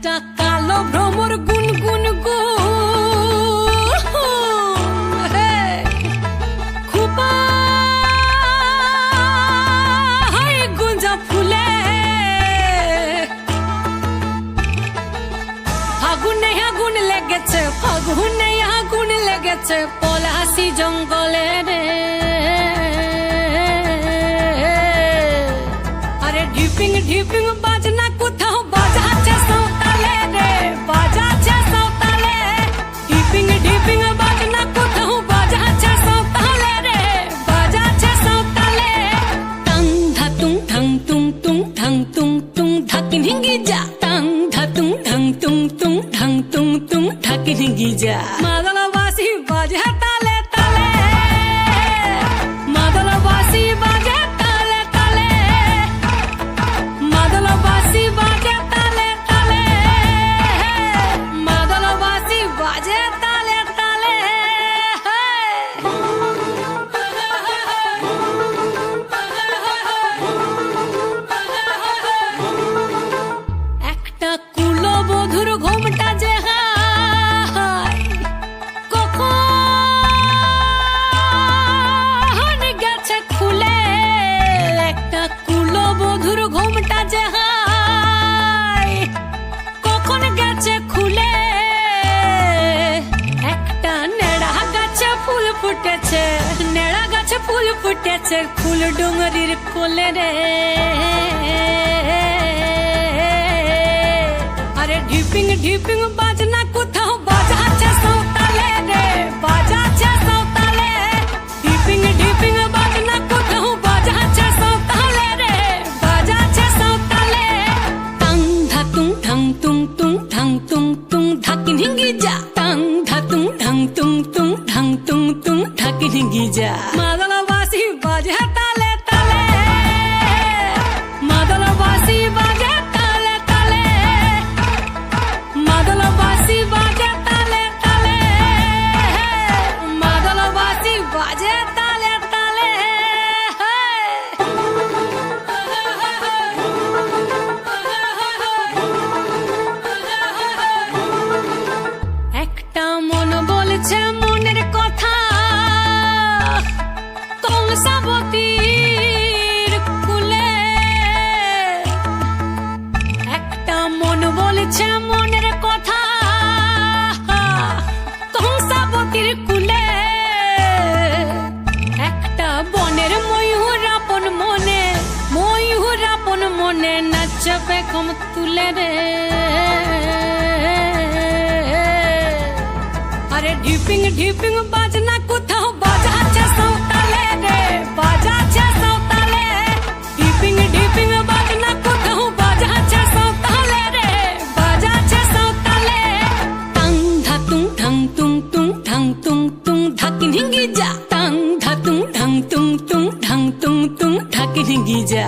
একটা কালো ভ্রমর গুনগুন গো। আগুন লেগেছে পলাশি জঙ্গলে রে। আরে ঢিপিং ঢিপিং বা তুং ঢিঙ্গি যা, টাং ধাতুং ঢং তুং তুং ঢং তুং তুং ধাকিন হিঙ্গি যা। মাদলবাসী বাজে তালে তালে ফুটেছে। নেড়া গাছে ফুল ফুটেছে ফুল ডুঙরির কোলে রে। আরে ঢিপিং ঢিপিং বাজনা ঠাং তুং তুং তুং ধাকিন হিঙ্গি যা মাদলবাসী বাজে তালে তালে মাদলবাসী বাজে তালে তালে তালে তালে তালে তালে একটা মন বলছে কথা। কংসাবতীর কুলে একটা মন বলছে মনের কথা। কংসাবতীর কুলে একটা বনের ময়ূর আপন মনে, ময়ূর মনে নাচবে কম তুলে রে। ঢিপিং ঢিপিং বাজনা কোথাও বাজাচ্ছে সাঁওতালে রে, বাজাচ্ছে সাঁওতালে ঢিপিং ঢিপিং বাজনা কোথাও বাজাচ্ছে সাঁওতালে রে, বাজাচ্ছে সাঁওতালে টাং ধাতুং ঠাং তুং তুং ঠাং তুং তুং ধাকিন হিঙ্গি যা। টাং ধাতুং ঠাং তুং তুং ঠাং তুং তুং ধাকিন হিঙ্গি যা।